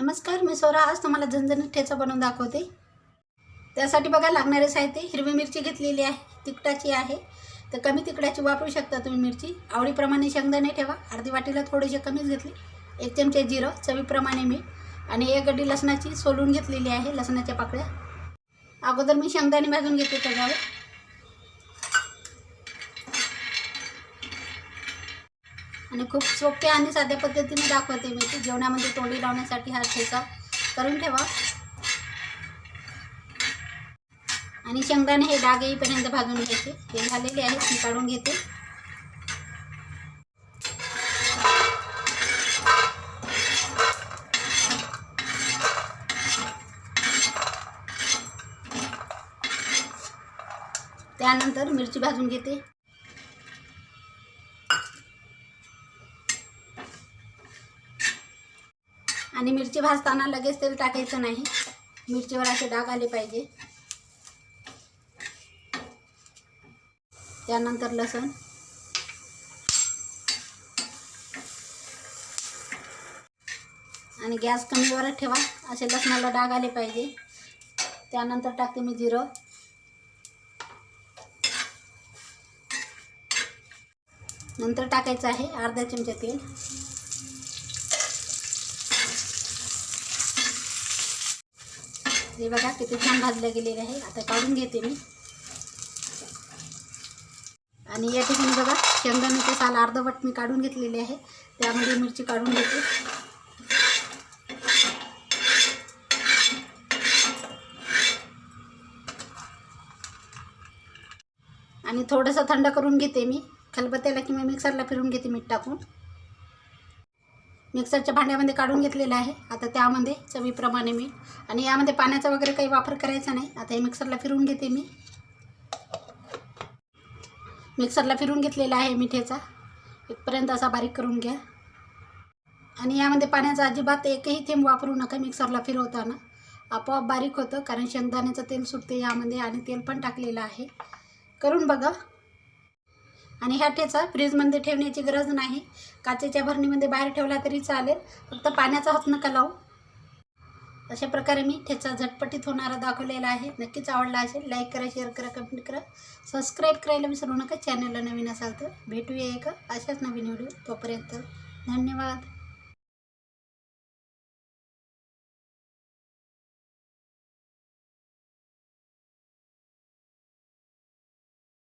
नमस्कार मी सोरा आज तुम्हाला झणझणीत ठेचा बनवून दाखवते. त्यासाठी बघा लागणारे साहित्य हिरवी मिरची घेतलेली आहे. तिखटाची आहे. तर कमी तिखटाची वापरू शकता तुम्ही मिरची. आवडीप्रमाणे शेंगदाणे ठेवा. अर्धी वाटीला थोडीशी कमीच घेतली. एक चमचे जिरं चवीप्रमाणे मीठ आणि एक गड्डी लसणाची सोलून घेतलेली आहे लसणाच्या पाकळ्या. अगोदर मी शेंगदाणे भाजून घेते त्याच्यावर. आणि खूप सोप्या आणि साध्या पद्धतीने दाखवते मी की जेवणामध्ये तोंडी लावण्यासाठी हा ठेचा करून ठेवा. आणि शेंगदाणे हे डाग येईपर्यंत भाजून घ्यायचे. हे झालेले आहे मी काढून घेते. त्यानंतर मिरची भाजून घेते. आणि मिरची भाजताना लगेच तेल टाकायचं नाही. मिरचीवर असे डाग आले पाहिजे. त्यानंतर लसूण. आणि गॅस कमीवरच ठेवा असे लसणाला डाग आले पाहिजे. त्यानंतर टाकते मी जिरं. नंतर टाकायचं आहे अर्धा चमचा तेल. हे बघा किती छान भाजलं गेलेले आहे. आता काढून घेते मी. आणि या ठिकाणी बघा शेंगदाण्याचे साल अर्धवट मी काढून घेतलेले आहे. त्यामध्ये मिरची काढून घेते. आणि थोडंसं थंड करून घेते मी. खलबत्त्याला किंवा मिक्सरला फिरून घेते मीठ टाकून. मिक्सरच्या भांड्यामध्ये काढून घेतलेलं आहे. आता त्यामध्ये चवीप्रमाणे मीठ आणि यामध्ये पाण्याचा वगैरे काही वापर करायचा नाही. आता हे मिक्सरला फिरवून घेते मी. मिक्सरला फिरून घेतलेला आहे मिठेचा इथपर्यंत असा बारीक करून घ्या. आणि यामध्ये पाण्याचा अजिबात एकही थेंब वापरू नका मिक्सरला फिरवताना. आपोआप बारीक होतं कारण शेंगदाण्याचं तेल सुटते यामध्ये आणि तेल पण टाकलेलं आहे. करून बघा. आणि ह्या ठेचा फ्रीजमध्ये ठेवण्याची गरज नाही. काचेच्या भरणीमध्ये बाहेर ठेवला तरी चालेल. फक्त पाण्याचा हात नका लावू. अशा प्रकारे मी ठेचा झटपटीत होणारा दाखवलेला आहे. नक्कीच आवडला असेल लाईक करा शेअर करा कमेंट करा. सबस्क्राईब करायला विसरू नका. चॅनलला नवीन असाल तर भेटूया एका अशाच नवीन व्हिडिओ तोपर्यंत. धन्यवाद.